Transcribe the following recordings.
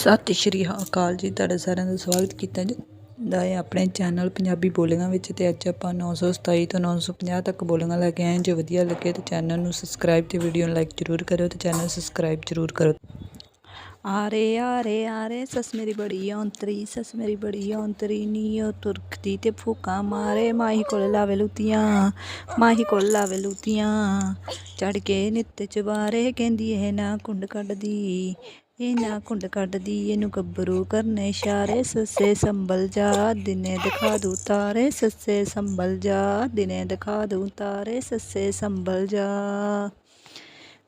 ਸਤਿ ਸ਼੍ਰੀ ਅਕਾਲ ਜੀ। ਤੁਹਾਡਾ ਸਾਰਿਆਂ ਦਾ ਸਵਾਗਤ ਕੀਤਾ ਜਾਂਦਾ ਹੈ ਆਪਣੇ ਚੈਨਲ ਪੰਜਾਬੀ ਬੋਲੀਆਂ ਵਿੱਚ ਤੇ ਅੱਜ ਆਪਾਂ 927 ਤੋਂ 950 ਤੱਕ ਬੋਲੀਆਂ ਲੈ ਕੇ ਆਏ ਹਾਂ। ਜੇ ਵਧੀਆ ਲੱਗੇ ਤਾਂ ਚੈਨਲ ਨੂੰ ਸਬਸਕ੍ਰਾਈਬ ਤੇ ਵੀਡੀਓ ਨੂੰ ਲਾਈਕ ਜ਼ਰੂਰ ਕਰਿਓ ਤੇ ਚੈਨਲ ਸਬਸਕ੍ਰਾਈਬ ਜ਼ਰੂਰ ਕਰੋ। ਆਰੇ ਆਰੇ ਆਰੇ, ਸੱਸ ਮੇਰੀ ਬੜੀ ਔਂਤਰੀ, ਸੱਸ ਮੇਰੀ ਬੜੀ ਔਂਤਰੀ ਨੀ ਉਹ ਤੁਰਕਦੀ ਤੇ ਫੂਕਾਂ ਮਾਰੇ, ਮਾਹੀ ਕੋਲ ਲਾਵੇ ਲੁੱਤੀਆਂ, ਮਾਹੀ ਕੋਲ ਲਾਵੇ ਲੁੱਤੀਆਂ। ਚੜ ਕੇ ਨਿੱਤ ਚਵਾਰੇ ਕਹਿੰਦੀ ਇਹ ਨਾ ਕੁੰਡ ਕੱਢਦੀ ਇਹ ਨਾ ਕੁੰਡ ਕੱਢਦੀ, ਇਹਨੂੰ ਗੱਭਰੂ ਕਰਨੇ ਇਸ਼ਾਰੇ ਸੱਸੇ ਸੰਭਲ ਜਾ, ਦਿਨੇ ਦਿਖਾ ਦੂ ਤਾਰੇ। ਸੱਸੇ ਸੰਭਲ ਜਾ, ਦਿਨੇ ਦਿਖਾ ਦੂ ਤਾਰੇ। ਸੱਸੇ ਸੰਭਲ ਜਾ।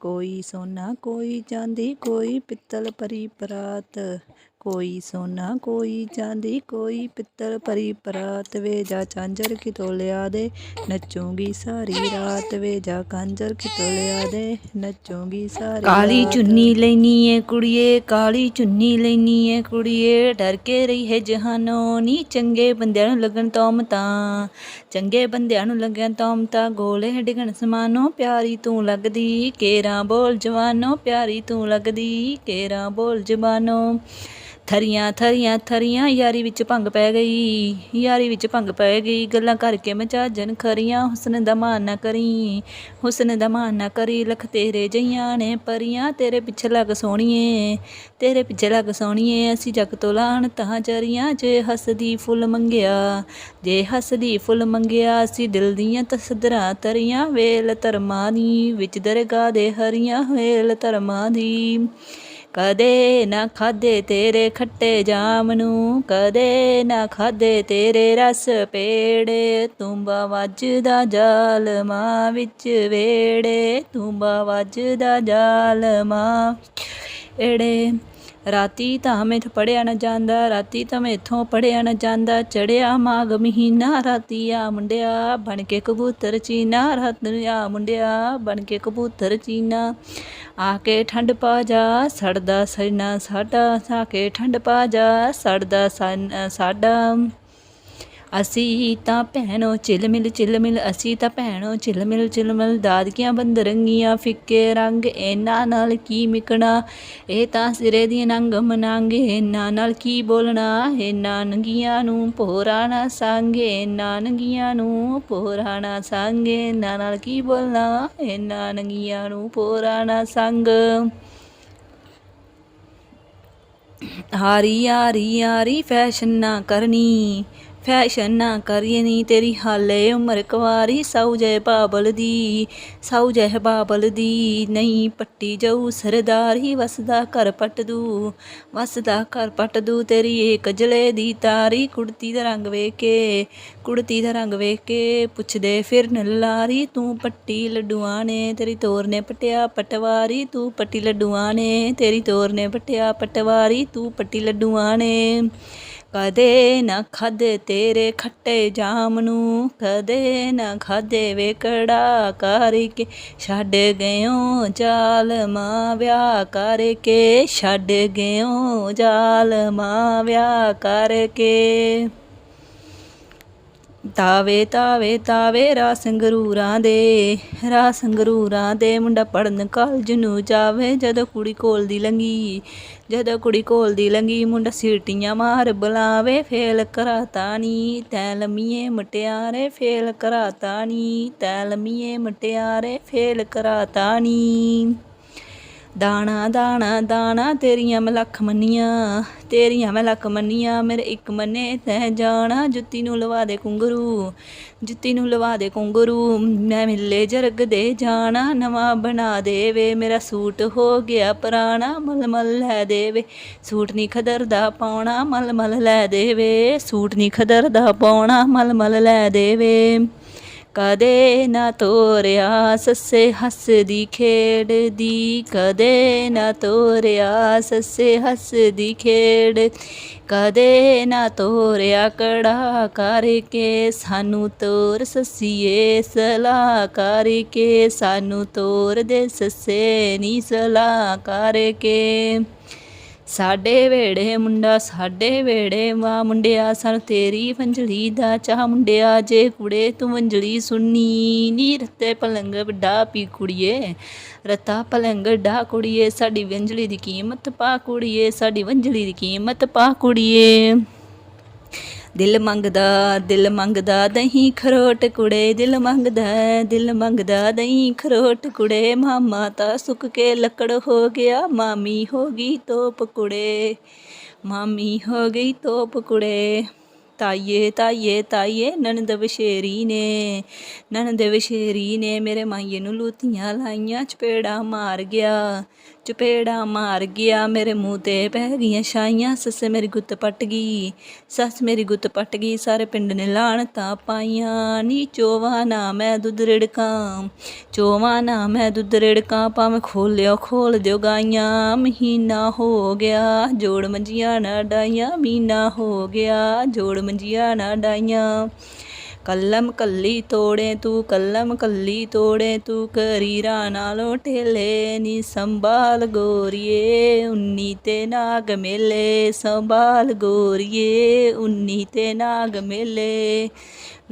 ਕੋਈ ਸੋਨਾ, ਕੋਈ ਚਾਂਦੀ, ਕੋਈ ਪਿੱਤਲ ਭਰੀ ਪਰਾਤ। ਕੋਈ ਸੋਨਾ ਕੋਈ ਚਾਂਦੀ ਕੋਈ ਪਿੱਤਲ ਭਰੀ ਪਰਾਤ ਵੇ ਜਾ ਚਾਂਜਰ ਕਿਤੋਂ ਲਿਆ ਦੇ। ਨੱਚੂਗੀ ਸਾਰੀ ਰਾਤ ਵੇ ਜਾ ਕਾਂਜਰ ਕਿਤੋਂ ਲਿਆ ਦੇ। ਨੱਚੂਗੀ ਸਾਰੀ ਕਾਲੀ ਚੁੰਨੀ ਲੈਣੀ ਏ ਕੁੜੀਏ ਕਾਲੀ ਚੁੰਨੀ ਲੈਣੀ ਏ ਕੁੜੀਏ। ਡਰ ਕੇ ਰਹੀ ਹੈ ਜਹਾਨੋਂ ਨੀ ਚੰਗੇ ਬੰਦਿਆਂ ਨੂੰ ਲੱਗਣ ਤੌਮਤਾਂ ਚੰਗੇ ਬੰਦਿਆਂ ਨੂੰ ਲੱਗਣ ਤੌਮਤਾਂ ਗੋਲੇ ਡਿਗਣ ਸਮਾਨੋ ਪਿਆਰੀ ਤੂੰ ਲੱਗਦੀ। ਕੇਰਾਂ ਬੋਲ ਜਵਾਨੋ ਪਿਆਰੀ ਤੂੰ ਲੱਗਦੀ। ਕੇਰਾਂ ਬੋਲ ਜਵਾਨੋ। ਥਰੀਆਂ ਥਰੀਆਂ ਥਰੀਆਂ, ਯਾਰੀ ਵਿੱਚ ਭੰਗ ਪੈ ਗਈ। ਯਾਰੀ ਵਿੱਚ ਭੰਗ ਪੈ ਗਈ। ਗੱਲਾਂ ਕਰਕੇ ਮਚਾਜਨ ਖਰੀਆਂ। ਹੁਸਨ ਦਾ ਮਾਨ ਨਾ ਕਰੀ। ਹੁਸਨ ਦਾ ਮਾਨ ਨਾ ਕਰੀ। ਲਖ ਤੇਰੇ ਜਈਆਂ ਨੇ ਪਰੀਆਂ। ਤੇਰੇ ਪਿੱਛੇ ਲੱਗ ਸੋਣੀਏ ਤੇਰੇ ਪਿੱਛੇ ਲੱਗ ਸੋਣੀਏ ਅਸੀਂ ਜਗ ਤੋਂ ਲਾਣ ਤਾਂ ਚਰੀਆਂ ਜੇ ਹੱਸਦੀ ਫੁੱਲ ਮੰਗਿਆ। ਜੇ ਹੱਸਦੀ ਫੁੱਲ ਮੰਗਿਆ। ਅਸੀਂ ਦਿਲ ਦੀਆਂ ਤਸਦਰਾਂ ਤਰੀਆਂ। ਵੇਲ ਧਰਮਾਂ ਦੀ ਵਿੱਚ ਦਰਗਾਹ ਦੇ ਹਰੀਆਂ। ਵੇਲ ਧਰਮਾਂ ਦੀ ਕਦੇ ਨਾ ਖਾਦੇ ਤੇਰੇ ਖੱਟੇ ਜਾਮ ਨੂੰ, ਕਦੇ ਨਾ ਖਾਦੇ ਤੇਰੇ ਰਸ ਪੇੜੇ, ਤੁੰਬਾ ਵੱਜਦਾ ਜਾਲਮਾ ਵਿੱਚ ਵੇੜੇ, ਤੁੰਬਾ ਵੱਜਦਾ ਜਾਲਮਾ ਏੜੇ ਰਾਤੀ ਤਾਂ ਮੈਥੋਂ ਪੜਿਆ ਨਾ ਜਾਂਦਾ, ਰਾਤੀ ਤਾਂ ਮੈਥੋਂ ਪੜਿਆ ਨਾ ਜਾਂਦਾ। ਚੜਿਆ ਮਾਗ ਮਹੀਨਾ, ਰਾਤੀ ਆ ਮੁੰਡਿਆ, ਬਣ ਕੇ ਕਬੂਤਰ ਚੀਨਾ। ਰਾਤ ਆ ਮੁੰਡਿਆ, ਬਣ ਕੇ ਕਬੂਤਰ ਚੀਨਾ। ਆ ਕੇ ਠੰਡ ਪਾ ਜਾ, ਸੜਦਾ ਸੈਨਾ ਸਾਡਾ ਸਾ ਕੇ ਠੰਡ ਪਾ ਜਾ, ਸੜਦਾ ਸਾਡਾ। ਅਸੀਂ ਤਾਂ ਭੈਣੋ ਚਿਲ ਮਿਲ ਚਿਲ ਮਿਲ, ਅਸੀਂ ਤਾਂ ਭੈਣੋ ਚਿਲਮਿਲ ਚਿਲਮਿਲ ਦਾਦਕੀਆਂ ਬੰਦਰੰਗੀਆਂ ਫਿੱਕੇ ਰੰਗ ਇਹਨਾਂ ਨਾਲ ਕੀ ਮਿਕਣਾ? ਇਹ ਤਾਂ ਸਿਰੇ ਦੀ ਨੰਗ ਮਨਾਂਗੇ, ਇਹਨਾਂ ਨਾਲ ਕੀ ਬੋਲਣਾ? ਇਹਨਾਂ ਨੰਗੀਆਂ ਨੂੰ ਪੋਰਾ ਨਾ ਸੰਗੇ ਇਹਨਾਂ ਨੰਗੀਆਂ ਨੂੰ ਪੋਰਾ ਨਾ ਸੰਗੇ, ਇਹਨਾਂ ਨਾਲ ਕੀ ਬੋਲਣਾ? ਇਹਨਾਂ ਨੰਗੀਆਂ ਨੂੰ ਪੋਰਾ ਨਾ ਸੰਗ। ਹਾਰੀ ਯਾਰੀ ਯਾਰੀ ਫੈਸ਼ਨ ਨਾ ਕਰਨੀ। ਫੈਸ਼ਨ ਨਾ ਕਰੀਏ ਨੀ ਤੇਰੀ ਹਾਲੇ ਉਮਰ ਕੁਆਰੀ ਸੌ ਜੈ ਬਾਬਲ ਦੀ ਸੌ ਜੈ ਬਾਬਲ ਦੀ ਨਹੀਂ ਪੱਟੀ ਜਾਊ ਸਰਦਾਰੀ ਵਸਦਾ ਘਰ ਪੱਟ ਦੂ, ਵਸਦਾ ਘਰ ਪੱਟ ਦੂ ਤੇਰੀ ਏ ਕਜਲੇ ਦੀ ਤਾਰੀ, ਕੁੜਤੀ ਦਾ ਰੰਗ ਵੇਖ ਕੇ ਕੁੜਤੀ ਦਾ ਰੰਗ ਵੇਖ ਕੇ ਪੁੱਛਦੇ ਫਿਰਨ ਲਾਰੀ, ਤੂੰ ਪੱਟੀ ਲੱਡੂਆਂ ਨੇ ਤੇਰੀ ਤੋਰ ਨੇ ਪਟਿਆ ਪਟਵਾਰੀ, ਤੂੰ ਪੱਟੀ ਲੱਡੂਆਂ ਨੇ ਤੇਰੀ ਤੋਰ ਨੇ ਪਟਿਆ ਪਟਵਾਰੀ, ਤੂੰ ਪੱਟੀ ਲੱਡੂਆਂ ਨੇ ਕਦੇ ਨਾ ਖਾਦੇ ਤੇਰੇ ਖੱਟੇ ਜਾਮ ਨੂੰ, ਕਦੇ ਨਾ ਖਾਦੇ ਵੇਕੜਾ ਕਰਕੇ ਛੱਡ ਗਇਓ ਜ਼ਾਲਮਾ ਵਿਆਹ ਕਰਕੇ, ਛੱਡ ਗਇਓ ਜ਼ਾਲਮਾ ਵਿਆਹ ਕਰਕੇ। ਤਾਵੇ ਤਾਵੇ ਤਾਵੇ ਰਾ ਸੰਗਰੂਰਾਂ ਦੇ ਰਾ ਸੰਗਰੂਰਾਂ ਦੇ ਮੁੰਡਾ ਪੜਨ ਕਾਲਜ ਨੂੰ ਜਾਵੇ। ਜਦੋਂ ਕੁੜੀ ਕੋਲ ਦੀ ਲੰਗੀ, ਜਦੋਂ ਕੁੜੀ ਕੋਲ ਦੀ ਲੰਗੀ, ਮੁੰਡਾ ਸੀਟੀਆਂ ਮਾਰ ਬੁਲਾਵੇ, ਫੇਲ ਕਰਾਤਾ ਨੀ, ਤੈ ਲੰਮੀਏ ਮਟਿਆਰੇ ਫੇਲ ਕਰਾਤਾ ਨੀ, ਤੈ ਲੰਮੀਏ ਮਟਿਆਰੇ ਫੇਲ ਕਰਾਤਾ ਨੀ। ਦਾਣਾ ਦਾਣਾ ਦਾਣਾ, ਤੇਰੀਆਂ ਮੈਂ ਲੱਖ ਮੰਨੀਆਂ, ਤੇਰੀਆਂ ਮੈਂ ਲੱਖ ਮੰਨੀਆਂ, ਮੇਰੇ ਇੱਕ ਮੰਨੇ ਤੈ ਜਾਣਾ, ਜੁੱਤੀ ਨੂੰ ਲਵਾ ਦੇ ਕੁੰਗਰੂ, ਜੁੱਤੀ ਨੂੰ ਲਵਾ ਦੇ ਕੁੰਗਰੂ, ਮੈਂ ਮਿੱਲੇ ਜਰਗ ਦੇ ਜਾਣਾ, ਨਵਾਂ ਬਣਾ ਦੇਵੇ, ਮੇਰਾ ਸੂਟ ਹੋ ਗਿਆ ਪੁਰਾਣਾ, ਮਲਮਲ ਲੈ ਦੇਵੇ, ਸੂਟ ਨਹੀਂ ਖਦਰਦਾ ਪਾਉਣਾ, ਮਲਮਲ ਲੈ ਦੇਵੇ, ਸੂਟ ਨਹੀਂ ਖਦਰਦਾ ਪਾਉਣਾ, ਮਲਮਲ ਲੈ ਦੇਵੇ। ਕਦੇ ਨਾ ਤੋਰਿਆ ਸੱਸੇ ਹੱਸਦੀ ਖੇਡਦੀ ਕਦੇ ਨਾ ਤੋਰਿਆ ਸੱਸੇ ਹੱਸਦੀ ਖੇਡ, ਕਦੇ ਨਾ ਤੋਰਿਆ ਕੜਾ ਕਰਕੇ ਸਾਨੂੰ ਤੋਰ ਸੱਸੀਏ, ਸਲਾਹ ਕਰਕੇ ਸਾਨੂੰ ਤੋਰ ਦੇ ਸੱਸੇ ਨੀ ਸਲਾਹ ਕਰਕੇ। ਸਾਡੇ ਵੇੜੇ ਮੁੰਡਾ, ਸਾਡੇ ਵੇੜੇ ਵਾ ਮੁੰਡਿਆ, ਸਾਨੂੰ ਤੇਰੀ ਵੰਜਲੀ ਦਾ ਚਾਹ ਮੁੰਡਿਆ, ਜੇ ਕੁੜੇ ਤੂੰ ਵੰਜਲੀ ਸੁਣਨੀ ਨੀ, ਰੱਤੇ ਪਲੰਗ ਵੱਡਾ ਪੀ ਕੁੜੀਏ, ਰਤਾ ਪਲੰਗ ਡਾ ਕੁੜੀਏ, ਸਾਡੀ ਵੰਜਲੀ ਦੀ ਕੀਮਤ ਪਾ ਕੁੜੀਏ, ਸਾਡੀ ਵੰਜਲੀ ਦੀ ਕੀਮਤ ਪਾ ਕੁੜੀਏ। ਦਿਲ ਮੰਗਦਾ ਦਿਲ ਮੰਗਦਾ ਦਹੀਂ ਖਰੋਟ ਕੁੜੇ, ਦਿਲ ਮੰਗਦਾ ਦਿਲ ਮੰਗਦਾ ਦਹੀਂ ਖਰੋਟ ਕੁੜੇ। ਮਾਮਾ ਤਾਂ ਸੁੱਕ ਕੇ ਲੱਕੜ ਹੋ ਗਿਆ, ਮਾਮੀ ਹੋ ਗਈ ਤੋਪ ਕੁੜੇ। ਮਾਮੀ ਹੋ ਗਈ ਤੋਪ ਕੁੜੇ। ਤਾਈਏ ਤਾਈਏ ਤਾਈਏ, ਨਣਦ ਵਸ਼ੇਰੀ ਨੇ, ਨਣਦ ਵਸ਼ੇਰੀ ਨੇ ਮੇਰੇ ਮਾਈਏ ਨੂੰ ਲੂਤੀਆਂ ਲਾਈਆਂ, ਚਪੇੜਾ ਮਾਰ ਗਿਆ। ਚਪੇੜਾ ਮਾਰ ਗਿਆ। ਮੇਰੇ ਮੂੰਹ ਤੇ ਪੈ ਗਈਆਂ ਛਾਈਆਂ। ਸੱਸ ਮੇਰੀ ਗੁੱਤ ਪੱਟ ਗਈ। ਸੱਸ ਮੇਰੀ ਗੁੱਤ ਪੱਟ ਗਈ। ਸਾਰੇ ਪਿੰਡ ਨੇ ਲਾਣਤਾਂ ਪਾਈਆਂ। ਨੀ ਚੋਵਾ ਨਾ ਮੈਂ ਦੁੱਧ ਰਿੜਕਾਂ। ਚੋਵਾ ਨਾ ਮੈਂ ਦੁੱਧ ਰਿੜਕਾਂ। ਭਾਵੇਂ ਖੋਲਿਓ, ਖੋਲ ਦਿਓ ਗਾਈਆਂ। ਮਹੀਨਾ ਹੋ ਗਿਆ। ਜੋੜ ਮੰਜੀਆਂ ਨਾ ਡਾਈਆਂ। ਮਹੀਨਾ ਹੋ ਗਿਆ। ਜੋੜ ਮੰਜੀਆਂ ਨਾ ਡਾਈਆਂ। ਕਲਮ ਕੱਲੀ ਤੋੜੇ ਤੂੰ, ਕਲਮ ਕੱਲੀ ਤੋੜੇ ਤੂੰ, ਕਰੀਰਾ ਨਾਲੋਂ ਢੇਲੇ ਨੀ ਸੰਭਾਲ ਗੋਰੀਏ, ਉੰਨੀ ਤੇ ਨਾਗ ਮੇਲੇ ਸੰਭਾਲ ਗੋਰੀਏ, ਉੰਨੀ ਤੇ ਨਾਗ ਮੇਲੇ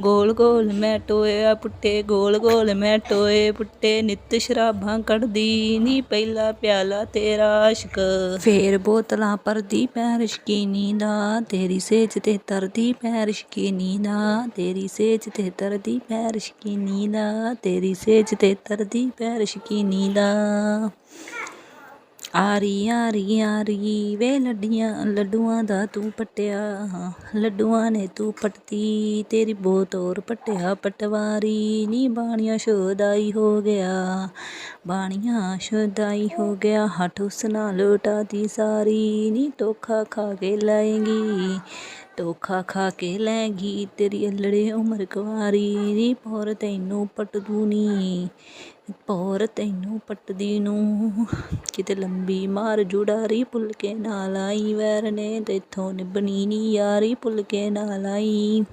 ਗੋਲ ਗੋਲ ਮੈਂ ਟੋਇਆ ਪੁੱਟੇ, ਗੋਲ ਗੋਲ ਮੈਂ ਟੋਏ ਪੁੱਟੇ, ਨਿੱਤ ਸ਼ਰਾਬਾਂ ਕੱਢਦੀ ਨੀ ਪਹਿਲਾ ਪਿਆਲਾ ਤੇਰਾ ਆਸ਼ਕ। ਫੇਰ ਬੋਤਲਾਂ ਪਰਦੀ ਪੈਰ ਸ਼ਕੀਨੀ ਦਾ, ਤੇਰੀ ਸੇਜ ਤੇ ਤਰਦੀ ਪੈਰ ਸ਼ਕੀਨੀ ਦਾ, ਤੇਰੀ ਸੇਜ ਤੇ ਤਰਦੀ ਪੈਰ ਸ਼ਕੀਨੀ ਦਾ, ਤੇਰੀ ਸੇਜ ਤੇ ਤਰਦੀ ਪੈਰ ਸ਼ਕੀਨੀ ਦਾ। ਆਰੀ ਆਰੀ ਆਰੀ, ਵੇ ਲੱਡੀਆਂ, ਲੱਡੂਆਂ ਦਾ ਤੂੰ ਪਟਿਆ। ਲੱਡੂਆਂ ਨੇ ਤੂੰ ਪਟਤੀ, ਤੇਰੀ ਬਹੁਤ ਹੋਰ ਪਟਿਆ। ਪਟਵਾਰੀ ਨੀ ਬਾਣੀਆਂ ਸ਼ੋਦਾਈ ਹੋ ਗਿਆ। ਬਾਣੀਆਂ ਸ਼ੋਦਾਈ ਹੋ ਗਿਆ, ਹੱਠ ਉਸ ਨਾਲ ਲੁਟਾਤੀ ਸਾਰੀ। ਨੀ ਟੋਖਾ ਖਾ ਕੇ ਲਾਏਗੀ। ਧੋਖਾ ਖਾ ਕੇ ਲੈ ਗਈ, ਤੇਰੀ ਅਲੜੇ ਉਮਰ ਕੁਆਰੀ ਨੀ, ਪੌਰ ਤੈਨੂੰ ਪਟਦੂ ਨੀ, ਪੌਰ ਤੈਨੂੰ ਪਟਦੀ ਨੂੰ। ਕਿਤੇ ਲੰਬੀ ਮਾਰ ਜੁੜਾਰੀ ਭੁੱਲ ਕੇ ਨਾਲ ਆਈ ਵੈਰ ਨੇ ਤੇਥੋਂ ਨਿਭਣੀ ਨੀ ਯਾਰੀ ਭੁੱਲ ਕੇ ਨਾਲ ਆਈ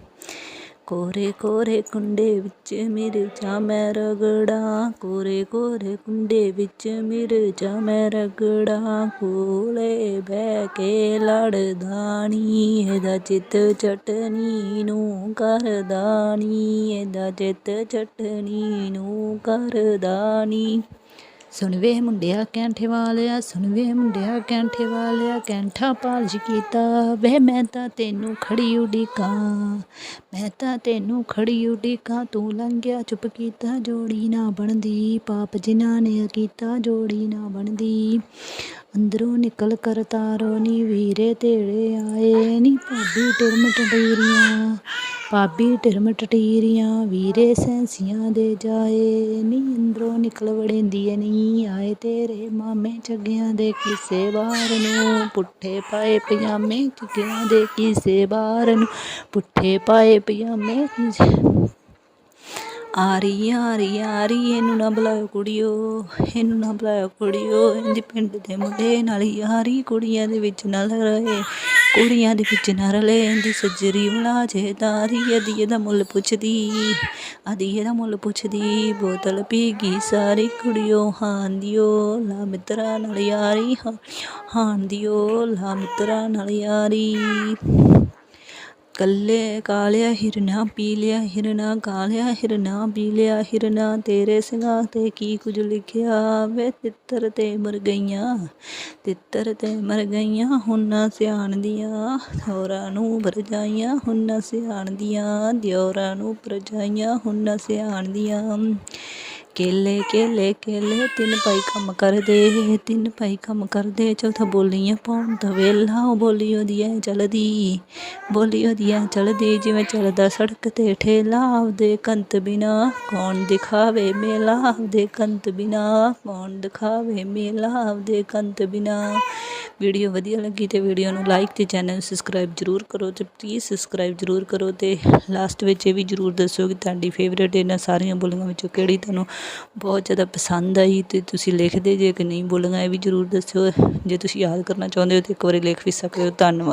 ਕੋਰੇ ਕੋਰੇ ਕੁੰਡੇ ਵਿੱਚ ਮਿਰਚਾਂ ਮੈਂ ਰਗੜਾ, ਕੋਰੇ ਕੋਰੇ ਕੁੰਡੇ ਵਿੱਚ ਮਿਰਜ਼ਾ ਮੈਂ ਰਗੜਾ, ਕੋਲੇ ਬਹਿ ਕੇ ਲੜਦਾ ਨੀ ਇਹਦਾ ਚਿੱਤ ਚਟਨੀ ਨੂੰ ਕਰਦਾ ਨੀ ਇਹਦਾ ਚਿੱਤ ਚਟਨੀ ਨੂੰ ਕਰਦਾ ਨੀ ਸੁਣ ਵੇ ਮੁੰਡਿਆ ਕੈਂਠੇ ਵਾਲਿਆ, ਸੁਣ ਵੇ ਮੁੰਡਿਆ ਕੈਂਠੇ ਵਾਲਿਆ, ਕੈਂਠਾ ਪਾਲਸ਼ ਕੀਤਾ। ਵੇ ਮੈਂ ਤਾਂ ਤੈਨੂੰ ਖੜੀ ਉਡੀਕਾਂ, ਮੈਂ ਤਾਂ ਤੈਨੂੰ ਖੜੀ ਉਡੀਕਾਂ, ਤੂੰ ਲੰਘਿਆ ਚੁੱਪ ਕੀਤਾ, ਜੋੜੀ ਨਾ ਬਣਦੀ। ਪਾਪ ਜਿਨ੍ਹਾਂ ਨੇ ਕੀਤਾ, ਜੋੜੀ ਨਾ ਬਣਦੀ। ਅੰਦਰੋਂ ਨਿਕਲ ਕਰ ਤਾਰੋ ਨੀ, ਵੀਰੇ ਤੇੜੇ ਆਏ ਨੀ, ਭਾਬੀ ਟਿਰਮ ਟਟੀਰੀਆਂ ਭਾਬੀ ਟਿਰਮ ਟਟੀਰੀਆਂ, ਵੀਰੇ ਸੈਂਸੀਆਂ ਦੇ ਜਾਏ। ਨੀ ਅੰਦਰੋਂ ਨਿਕਲ ਵੜੇਂਦੀ ਏ ਨੀ ਆਏ ਤੇਰੇ ਮਾਮੇ ਚੱਗਿਆਂ ਦੇ ਕਿਸੇ ਬਾਰ ਨੂੰ। ਪੁੱਠੇ ਪਾਏ ਪਜਾਮੇ ਚੱਗਿਆਂ ਦੇ ਕਿਸੇ ਬਾਰ ਨੂੰ। ਪੁੱਠੇ ਪਾਏ ਪਜਾਮੇ ਆਰੀ ਆਰੀ ਆਰੀ, ਇਹਨੂੰ ਨਾ ਬੁਲਾਇਓ ਕੁੜੀਓ, ਇਹਨੂੰ ਨਾ ਬੁਲਾਇਓ ਕੁੜੀਓ ਇਹਦੀ ਪਿੰਡ ਦੇ ਮੁੰਡੇ ਨਾਲ ਯਾਰੀ ਕੁੜੀਆਂ ਦੇ ਵਿੱਚ ਨਾ ਰਹੇ ਕੁੜੀਆਂ ਦੇ ਵਿੱਚ ਨਾ ਰਲੇ ਇਹਦੀ ਸੱਜਰੀ ਬਣਾ ਜੇ ਦਾਰੀ ਅਦੀ ਇਹਦਾ ਮੁੱਲ ਪੁੱਛਦੀ ਅਦੀ ਇਹਦਾ ਮੁੱਲ ਪੁੱਛਦੀ, ਬੋਤਲ ਪੀ ਗਈ ਸਾਰੀ ਕੁੜੀਓ ਹਾਂ ਦਿਓ ਲਾ ਮਿੱਤਰਾਂ ਨਾਲ ਯਾਰੀ, ਹਾਂ ਦਿਓ ਲਾ ਮਿੱਤਰਾ ਨਾਲ ਯਾਰੀ। ਕੱਲੇ ਕਾਲਿਆ ਹਿਰਨਾ ਪੀ ਲਿਆ, ਹਿਰਨਾ ਕਾਲਿਆ, ਹਿਰਨਾ ਪੀ ਲਿਆ, ਹਿਰਨਾ ਤੇਰੇ ਸਿੰਘਾਂ ਤੇ ਕੀ ਕੁਝ ਲਿਖਿਆ ਵੇ? ਤਿੱਤਰ ਤੇ ਮਰ ਗਈਆਂ, ਤਿੱਤਰ ਤੇ ਮਰ ਗਈਆਂ ਹੁਣ ਨਾ ਸਿਆਣਦੀਆਂ ਹੋਰਾਂ ਨੂੰ ਵਰਜਾਈਆਂ ਹੁਣ ਨਾ ਸਿਆਣਦੀਆਂ ਦਿਓਰਾਂ ਨੂੰ ਪਰਜਾਈਆਂ ਹੁਣ ਨਾ ਸਿਆਣਦੀਆਂ ਕੇਲੇ ਕੇਲੇ ਕੇਲੇ, ਤਿੰਨ ਭਾਈ ਕੰਮ ਕਰਦੇ, ਤਿੰਨ ਭਾਈ ਕੰਮ ਕਰਦੇ, ਚੌਥਾ ਬੋਲੀਆਂ ਪਾਉਣ ਦਾ ਵੇਲਾ, ਉਹ ਬੋਲੀ ਉਹਦੀ ਐ ਚਲਦੀ, ਬੋਲੀ ਉਹਦੀ ਐ ਚਲਦੀ, ਜਿਵੇਂ ਚੱਲਦਾ ਸੜਕ ਤੇ ਠੇਲਾ ਆਪਦੇ ਕੰਤ ਬਿਨਾ ਕੌਣ ਦਿਖਾਵੇ ਮੇਲਾ ਆਪਦੇ ਕੰਤ ਬਿਨਾ ਕੌਣ ਦਿਖਾਵੇ ਮੇਲਾ ਆਪਦੇ ਕੰਤ ਬਿਨਾ। ਵੀਡੀਓ ਵਧੀਆ ਲੱਗੀ ਤੇ ਵੀਡੀਓ ਨੂੰ ਲਾਈਕ ਤੇ ਚੈਨਲ ਨੂੰ ਸਬਸਕ੍ਰਾਈਬ ਜਰੂਰ ਕਰੋ ਤੇ ਪਲੀਜ਼ ਸਬਸਕ੍ਰਾਈਬ ਜਰੂਰ ਕਰੋ ਤੇ ਲਾਸਟ ਵਿੱਚ ਇਹ ਵੀ ਜਰੂਰ ਦੱਸੋ ਕਿ ਤੁਹਾਡੀ ਫੇਵਰੇਟ ਇਹਨਾਂ ਸਾਰੀਆਂ ਬੋਲੀਆਂ ਵਿੱਚੋਂ ਕਿਹੜੀ ਤੁਹਾਨੂੰ ਬਹੁਤ ਜ਼ਿਆਦਾ ਪਸੰਦ ਆਈ ਅਤੇ ਤੁਸੀਂ ਲਿਖਦੇ ਜੇ ਕਿ ਨਹੀਂ ਬੋਲਾਂਗਾ ਇਹ ਵੀ ਜਰੂਰ ਦੱਸਿਓ। ਜੇ ਤੁਸੀਂ ਯਾਦ ਕਰਨਾ ਚਾਹੁੰਦੇ ਹੋ ਤਾਂ ਇੱਕ ਵਾਰੀ ਲਿਖ ਵੀ ਸਕਦੇ ਹੋ। ਧੰਨਵਾਦ।